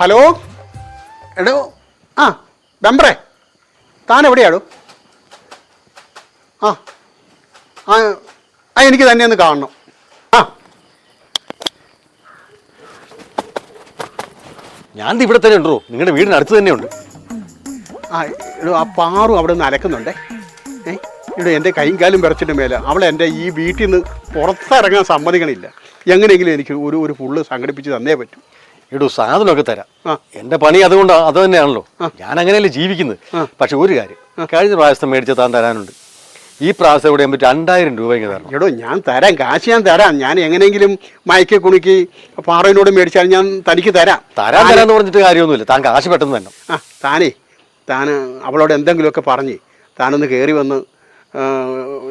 Hello? എടോ. ആ മെമ്പറേ താൻ എവിടെയാടോ? ആ ആ ആ എനിക്ക് തന്നെ ഒന്ന് കാണണം. ആ. ഞാൻ ഇവിടെ തന്നെ ഉണ്ടോ? നിങ്ങളുടെ വീടിനടുത്ത് തന്നെ ഉണ്ട്. ആ എടോ ആ പാറു അവിടെ നിന്ന് അലക്കുന്നുണ്ടേ. ഏ? ഇവിടെ എന്റെ കൈയും കാലും വിറച്ചിട്ട് മേലെ. അവൾ എന്റെ ഈ വീട്ടിൽ നിന്ന് പുറത്തിറങ്ങാൻ സമ്മതിക്കണില്ല. എങ്ങനെയെങ്കിലും എനിക്ക് ഒരു ഒരു ഫുള്ള് സംഘടിപ്പിച്ച് തന്നേ പറ്റും. ഇടൂ സാധനമൊക്കെ തരാം. എന്റെ എന്റെ പണി അതുകൊണ്ട് അത് തന്നെയാണല്ലോ. ഞാൻ അങ്ങനെയല്ലേ ജീവിക്കുന്നത്. പക്ഷെ ഒരു കാര്യം. കഴിഞ്ഞ പ്രാവശ്യം മേടിച്ച താൻ തരാനുണ്ട്. ഈ പ്രാവശ്യം ഇവിടെ ആകുമ്പോൾ രണ്ടായിരം രൂപ ഇങ്ങനെ തരണം. എടോ ഞാൻ തരാം. കാശ് ഞാൻ തരാം. ഞാൻ എങ്ങനെയെങ്കിലും മയക്കി കുണുക്കി പാറയിനോട് മേടിച്ചാൽ ഞാൻ തനിക്ക് തരാം. തരാൻ തരാന്ന് പറഞ്ഞിട്ട് കാര്യമൊന്നുമില്ല. താൻ കാശ് പെട്ടെന്ന് തന്നെ ആ താനേ. താൻ അവളോട് എന്തെങ്കിലുമൊക്കെ പറഞ്ഞ് താനൊന്ന് കയറി വന്ന്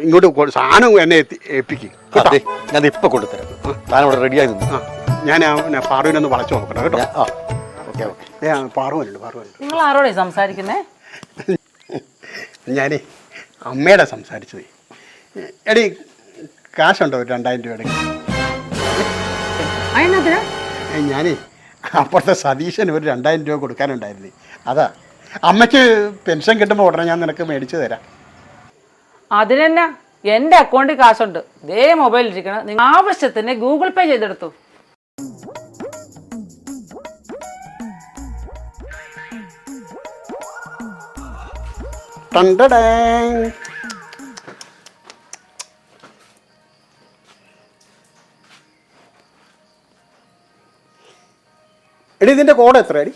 ഇങ്ങോട്ട് സാധനം എന്നെ എത്തി ഏൽപ്പിക്കും. അതെ ഞാൻ ഇപ്പൊ കൊണ്ടുതരാം താൻ ഇവിടെ റെഡിയായി നിന്ന്. ഞാൻ പാറുവിനൊന്ന് വളച്ചു നോക്കണം കേട്ടോ? ഞാൻ- ആ ഓക്കെ ഓക്കെ. ഏ പാറുവനുണ്ട് പാറുവനുണ്ട് നിങ്ങൾ ആരോടെ സംസാരിക്കുന്നേ? ഞാനേ അമ്മയുടെ സംസാരിച്ചത്. എടി കാശുണ്ടോ ഒരു രണ്ടായിരം രൂപയുടെ ഞാനേ അപ്പുറത്തെ സതീശന് ഒരു രണ്ടായിരം രൂപ കൊടുക്കാനുണ്ടായിരുന്നു. അതാ അമ്മയ്ക്ക് പെൻഷൻ കിട്ടുമ്പോൾ ഉടനെ ഞാൻ നിനക്ക് മേടിച്ചു തരാം. അതിനെന്നാ? എന്റെ അക്കൗണ്ടിൽ കാശുണ്ട്. ഇതേ മൊബൈൽ ഇരിക്കണം. നിങ്ങൾ ആവശ്യത്തിന് ഗൂഗിൾ പേ ചെയ്തെടുത്തു. എടി ഇതിന്റെ കോഡ് എത്ര അടി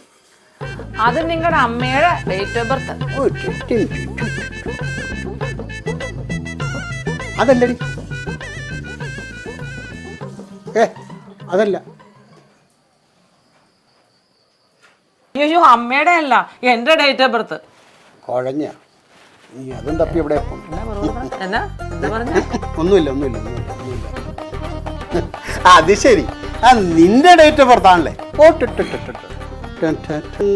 അത് നിങ്ങളുടെ അമ്മയുടെ ഡേറ്റ് ഓഫ് ബർത്ത്. അതല്ലടി. ഏ അതല്ല. അയ്യോ അമ്മയുടെ അല്ല എന്റെ ഡേറ്റ് ഓഫ് ബർത്ത് കുഴഞ്ഞ. നീ അതും തപ്പി എവിടെ എന്നാ എന്താ പറഞ്ഞ? ഒന്നുമില്ല ഒന്നുമില്ല ഒന്നുമില്ല അത് ശരി. ആ നിന്റെ ഡേറ്റ് ഓഫ് ബർത്ത് ആണല്ലേ? ഓ ട്ട് ട്ട് ട്ട് ട്ട് ട്ട്. ടൻ ടൻ ടൻ.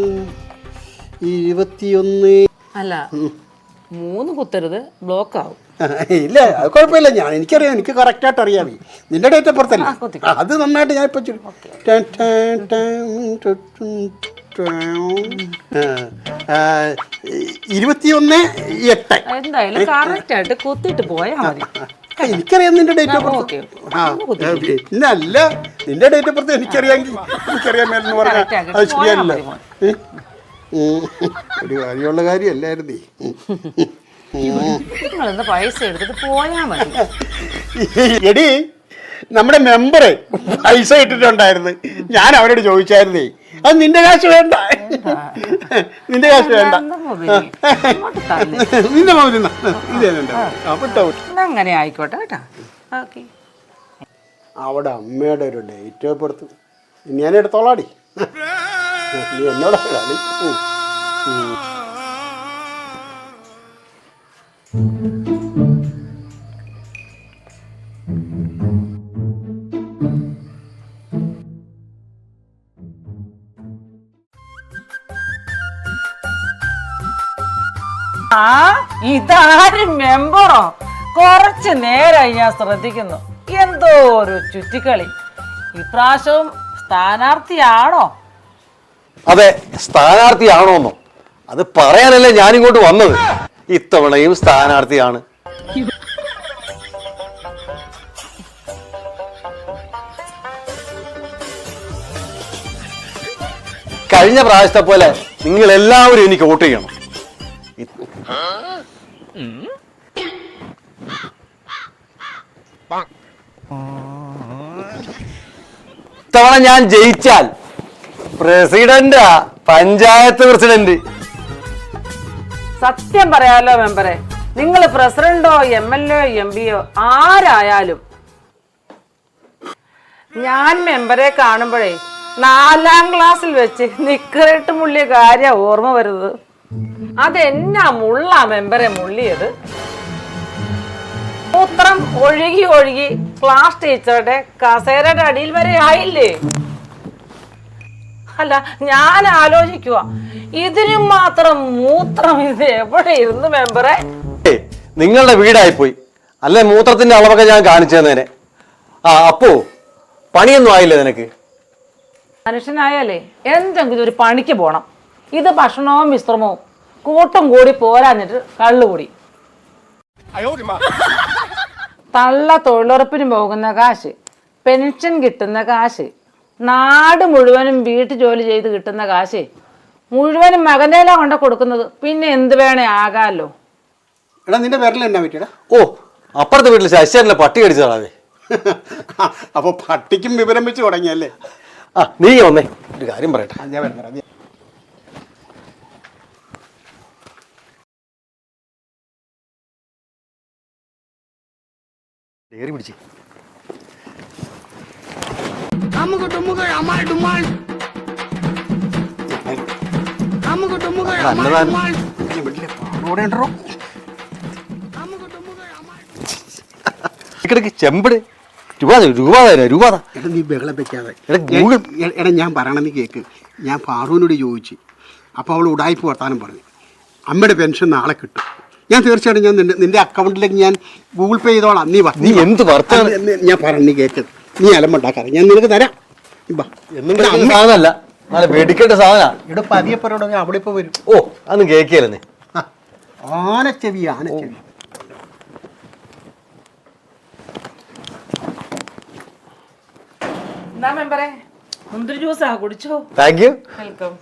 ഇരുപത്തിയൊന്ന്. അല്ല. മൂന്ന് കുത്തരുത് ബ്ലോക്ക് ആവും. ഇല്ല അത് കുഴപ്പമില്ല. ഞാൻ എനിക്കറിയാം എനിക്ക് കറക്റ്റായിട്ട് അറിയാം നിന്റെ ഡേറ്റ്. ആ, അത് നന്നായിട്ട് ഞാൻ ഇപ്പൊ ഇരുപത്തിയൊന്ന് എട്ട്. എന്തായാലും കറക്റ്റ് ആയിട്ട് കുത്തിട്ട് പോയാ മതി. എനിക്കറിയാം നിന്റെ ഡേറ്റ് ഓഫ് ബർത്ത്. ആ പിന്നല്ല നിന്റെ ഡേറ്റ് ഓഫ് ബർത്ത് എനിക്കറിയാമെങ്കിൽ എനിക്കറിയാൻ മേലെന്ന് പറഞ്ഞാൽ അത് ശരിയല്ല. ഒരു കാര്യമുള്ള കാര്യമല്ലായിരുന്നേ. നിങ്ങൾ ഇന്ന് പൈസ എടുത്തിട്ട് പോയാ മതി. എടി നമ്മുടെ മെമ്പറ് പൈസ ഇട്ടിട്ടുണ്ടായിരുന്നു. ഞാൻ അവരോട് ചോദിച്ചായിരുന്നേ. അത് നിന്റെ കാശ് വേണ്ട. നിന്റെ കാശ് വേണ്ട. നിന്റെ മൗര്യം അങ്ങനെ ആയിക്കോട്ടെ കേട്ടാ. ഓക്കെ. അവിടെ അമ്മയുടെ ഒരു ഡേറ്റ് ഓഫ് ബർത്ത്. ഞാൻ എടുത്തോളാടി. നീ. ആ ഇതാരും മെമ്പറോ? കുറച്ച് നേരമായി ഞാൻ ശ്രദ്ധിക്കുന്നു. എന്തോ ഒരു ചുറ്റിക്കളി. ഇപ്രാവശ്യവും സ്ഥാനാർത്ഥിയാണോ? അതെ സ്ഥാനാർത്ഥിയാണോന്നോ? അത് പറയാനല്ലേ ഞാനിങ്ങോട്ട് വന്നത്. ഇത്തവണയും സ്ഥാനാർത്ഥിയാണ്. കഴിഞ്ഞ പ്രാവശ്യത്തെ പോലെ നിങ്ങൾ എല്ലാവരും എനിക്ക് വോട്ട് ചെയ്യണം. ഇത്തവണ ഞാൻ ജയിച്ചാൽ പ്രസിഡന്റാ പഞ്ചായത്ത് പ്രസിഡന്റ്. സത്യം പറയാലോ മെമ്പറെ നിങ്ങൾ പ്രസിഡന്റോ എം എൽ എ എം പിയോ ആരായാലും. ഞാൻ മെമ്പറെ കാണുമ്പോഴേ നാലാം ക്ലാസ്സിൽ വെച്ച് നിക്കറിട്ട് മുള്ളിയ കാര്യം ഓർമ്മ വരുന്നത്. അതെന്നാ മുള്ള മെമ്പറെ മുള്ളിയത്? മൂത്രം ഒഴുകി ഒഴുകി ക്ലാസ് ടീച്ചറുടെ കസേരയുടെ അടിയിൽ വരെ ആയില്ലേ? അല്ല ഞാൻ ആലോചിക്കുക ഇതിനും മാത്രം മൂത്രം ഇത് എവിടെ ഇരുന്ന് മെമ്പറെ? നിങ്ങളുടെ വീടായി പോയി അല്ലെ മൂത്രത്തിന്റെ അളവൊക്കെ ഞാൻ കാണിച്ചു തന്നേനെ ആ അപ്പോ പണിയൊന്നും ആയില്ലേ നിനക്ക്? മനുഷ്യനായാലേ എന്തെങ്കിലും ഒരു പണിക്ക് പോണം. ഇത് ഭക്ഷണവും വിശ്രമവും കൂട്ടം കൂടി പോരാഞ്ഞിട്ട് കള്ളുകൂടി തള്ള തൊഴിലുറപ്പിന് പോകുന്ന കാശ് പെൻഷൻ കിട്ടുന്ന കാശ് നാട് മുഴുവനും വീട്ടു ജോലി ചെയ്ത് കിട്ടുന്ന കാശേ. മുഴുവനും മകനേല കൊണ്ട കൊടുക്കുന്നത്. പിന്നെ എന്ത് വേണേ ആകാമല്ലോ എടാ നിന്റെ വിരൽ എന്നാ പറ്റിയടാ? ഓ അപ്പുറത്തെ വീട്ടിൽ ശശിയേട്ടനെ പട്ടി കടിച്ചതാണേ അപ്പൊ പട്ടിക്കും വിവരം വെച്ച് തുടങ്ങിയല്ലേ? ആ നീ വന്നേ. ഒരു കാര്യം പറയട്ടെ. ഞാൻ വരാം. ഡയറി പിടിച്ച്. അമുക ടുമ്മുകൾ അമാൾ ഡുമാൾ അമുക ടുമ്മുകൾ അമാൾ. ഡുമാൾ ഇടയ്ക്ക് ചെമ്പട്. രൂപ രൂപ രൂപ എടാ നീ ബഹളം വെക്കാതെ. എടാ, ഞാൻ പറയണമെന്ന് കേക്ക്. ഞാൻ ഫാറൂനോട് ചോദിച്ചു. അപ്പോൾ അവൾ ഉടായ്പ വർത്താനം പറഞ്ഞു. അമ്മയുടെ പെൻഷൻ നാളെ കിട്ടും. ഞാൻ തീർച്ചയായിട്ടും ഞാൻ നിന്റെ നിന്റെ അക്കൗണ്ടിലേക്ക് ഞാൻ ഗൂഗിൾ പേ ചെയ്തോളാം. നീ വാ നീ എന്ത് വർത്താനം- ഞാൻ പറഞ്ഞു നീ കേക്ക്. നീ അലമ്പുണ്ടാക്കാതെ. ഞാൻ നിനക്ക് തരാം. എടാ, അമ്മ- സാധനമല്ല. നല്ല വെടിക്കേണ്ട സാധന. ഇവിടെ അവിടെ വരും. ഓ അതൊന്നും കേക്കിയല്ലേ ആ, ആനച്ചെവി ആനച്ചെവി. മെമ്പറെ മുന്തിരി ജ്യൂസാ കുടിച്ചോ? താങ്ക് യു വെൽക്കം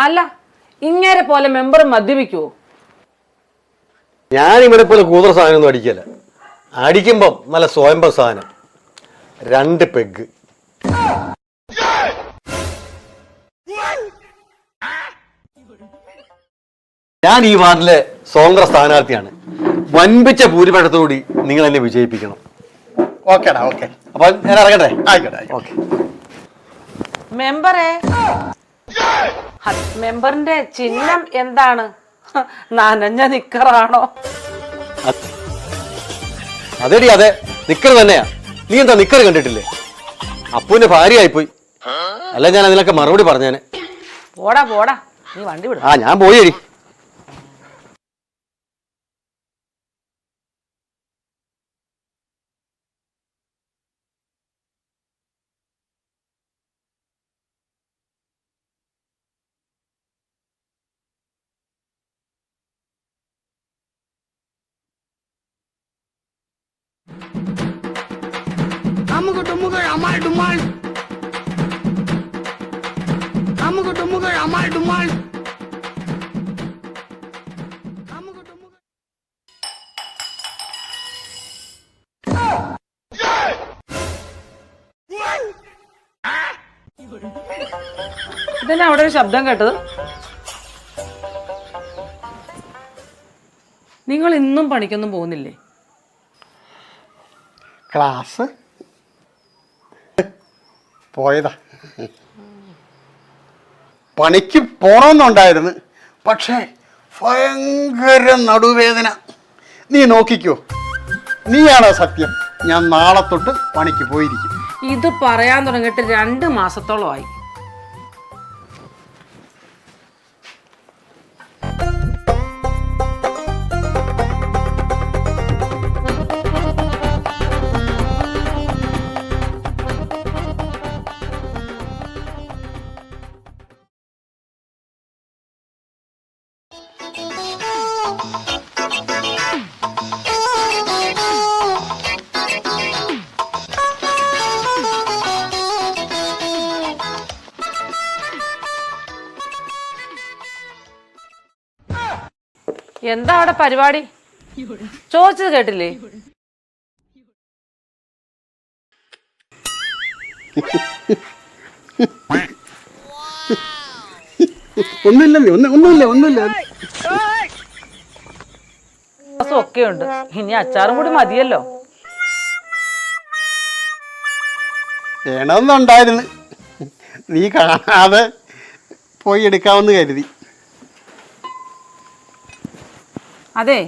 അല്ല ഇങ്ങേരെ പോലെ മെമ്പർ മദ്യപിക്കുവോ? ഞാൻ ഇവിടെ പോലെ കൂതറ സാധനമൊന്നും അടിക്കല്ല. അടിക്കുമ്പം നല്ല സ്വയംഭം സാധനം. രണ്ട് പെഗ് ഞാൻ ഈ വാർഡിലെ സ്വതന്ത്ര സ്ഥാനാർത്ഥിയാണ്. വൻപിച്ച ഭൂരിപക്ഷത്തോടി നിങ്ങൾ എന്നെ വിജയിപ്പിക്കണം ഓക്കേടാ ഓക്കെ അപ്പൊ ഞാൻ ഇറങ്ങട്ടെ? ആയിക്കോട്ടെ. ഓക്കെ മെമ്പറേ. മെമ്പറിന്റെ ചിഹ്നം എന്താണ്? നനഞ്ഞ നിക്കറാണോ? അതെടി അതെ. നിക്കർ തന്നെയാ. നീ എന്താ നിക്കർ കണ്ടിട്ടില്ലേ? അപ്പുവിന്റെ ഭാര്യയായിപ്പോയി. അല്ല ഞാൻ അതിനൊക്കെ മറുപടി പറഞ്ഞേനെ. പോടാ പോടാ. നീ വണ്ടി വിടാ. ആ ഞാൻ പോയി അമാൾ ഡുമാൾ അമുക ടുമുക അമാൾ ഡുമാൾ അമുക ടുമുക ഇതന്നെ അവിടെ ഒരു ശബ്ദം കേട്ടത്? നിങ്ങൾ ഇന്നും പണിക്കൊന്നും പോകുന്നില്ലേ? ക്ലാസ്? പോയതാ. പണിക്ക് പോണമെന്നുണ്ടായിരുന്നു പക്ഷേ ഭയങ്കര നടുവേദന. നീ നോക്കിക്കോ. നീയാണോ സത്യം? ഞാൻ നാളെ തൊട്ട് പണിക്ക് പോയിരിക്കും. ഇത് പറയാൻ തുടങ്ങിയിട്ട് രണ്ട് മാസത്തോളമായി. എന്താ അവിടെ പരിപാടി? ചോദിച്ചത് കേട്ടില്ലേ? ഒന്നുമില്ല ഒന്നുമില്ല ഒന്നുമില്ല. ഒക്കെ ഉണ്ട് ഇനി അച്ചാറും കൂടി മതിയല്ലോ. വേണമെന്നുണ്ടായിരുന്നു. നീ കാണാതെ പോയി എടുക്കാമെന്ന് കരുതി. അതെ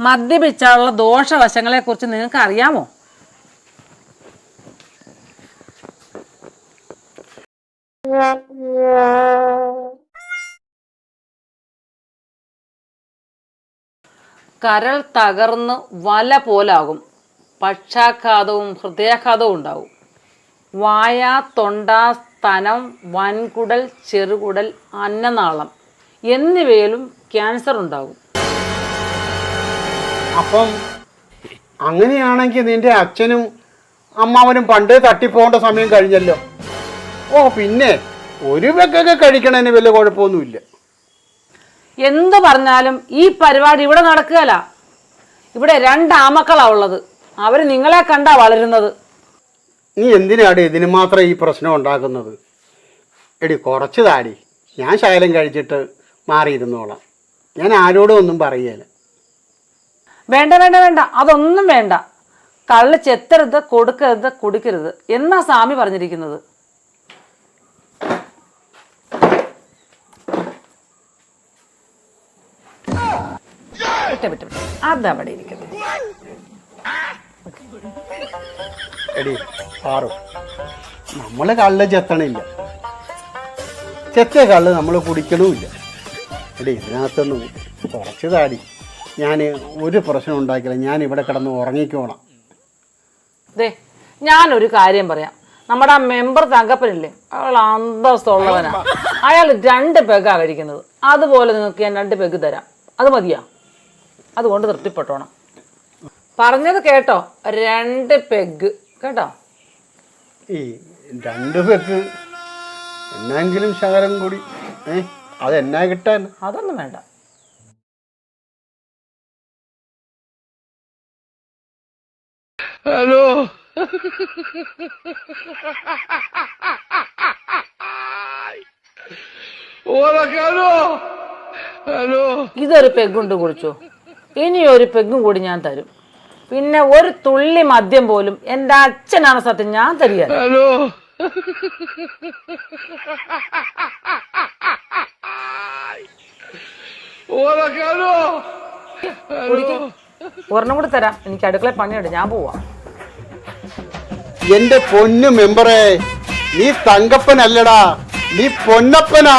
മദ്യപിച്ചാലുള്ള ദോഷവശങ്ങളെ കുറിച്ച് നിങ്ങൾക്ക് അറിയാമോ കരൾ തകർന്ന് വല പോലാകും. പക്ഷാഘാതവും ഹൃദയാഘാതവും ഉണ്ടാവും. വായ തൊണ്ട സ്തനം വൻകുടൽ ചെറുകുടൽ അന്നനാളം എന്നിവയിലും ക്യാൻസർ ഉണ്ടാകും. അപ്പം അങ്ങനെയാണെങ്കിൽ നിന്റെ അച്ഛനും അമ്മാവനും പണ്ട് തട്ടിപ്പോകേണ്ട സമയം കഴിഞ്ഞല്ലോ. ഓ പിന്നെ ഒരു വെക്കൊക്കെ കഴിക്കണതിന് വലിയ കുഴപ്പമൊന്നുമില്ല. എന്ത് പറഞ്ഞാലും ഈ പരിപാടി ഇവിടെ നടക്കുകയല്ല. ഇവിടെ രണ്ട് ആമക്കളാ ഉള്ളത്. അവർ നിങ്ങളെ കണ്ടാ വളരുന്നത്. നീ എന്തിനാടി ഇതിന് മാത്രം ഈ പ്രശ്നം ഉണ്ടാക്കുന്നത്? എടി കുറച്ച് താടി. ഞാൻ ശകലം കഴിച്ചിട്ട് മാറിയിരുന്നോളാം. ഞാൻ ആരോടും ഒന്നും പറയുകയില്ല വേണ്ട വേണ്ട വേണ്ട. അതൊന്നും വേണ്ട. കള്ള് ചെത്തരുത് കൊടുക്കരുത് കുടിക്കരുത്. എന്നാ സ്വാമി പറഞ്ഞിരിക്കുന്നത്? നമ്മൾ കള്ള് ചെത്തണില്ല. ചെത്തിയ കള്ള് നമ്മൾ കുടിക്കണമില്ല. എടി ഇതിനകത്തൊന്നും കുറച്ച് താടി. ഞാൻ ഒരു പ്രശ്നം ഉണ്ടാക്കില്ല. ഞാൻ ഇവിടെ കിടന്ന് ഉറങ്ങിക്കോണം ദേ ഞാനൊരു കാര്യം പറയാം. നമ്മുടെ ആ മെമ്പർ തങ്കപ്പനില്ലേ? അയാൾ അന്തസ്തുള്ളവനാ അയാൾ രണ്ട് പെഗാ കഴിക്കുന്നത്. അതുപോലെ നിങ്ങൾക്ക് ഞാൻ രണ്ട് പെഗ് തരാം. അത് മതിയാ? അതുകൊണ്ട് തൃപ്തിപ്പെട്ടോണം. പറഞ്ഞത് കേട്ടോ? രണ്ട് പെഗ്. കേട്ടോ? ഈ രണ്ട് പെഗ് എന്നെങ്കിലും ശകലം കൂടി. ഏ അതെന്നാ കിട്ടാൻ? അതൊന്നും വേണ്ട. ഇതൊരു പെഗുണ്ട് കുടിച്ചു. ഇനി ഒരു പെഗും കൂടി ഞാൻ തരും. പിന്നെ ഒരു തുള്ളി മദ്യം പോലും എന്റെ അച്ഛനാണ് സത്യം ഞാൻ തരിക കുടിക്ക്. ഒരെണ്ണം കൂടി തരാം. എനിക്ക് അടുക്കള പണിയുണ്ട്. ഞാൻ പോവാ. എന്റെ പൊന്നു മെമ്പറേ നീ തങ്കപ്പനല്ലടാ നീ പൊന്നപ്പനാ.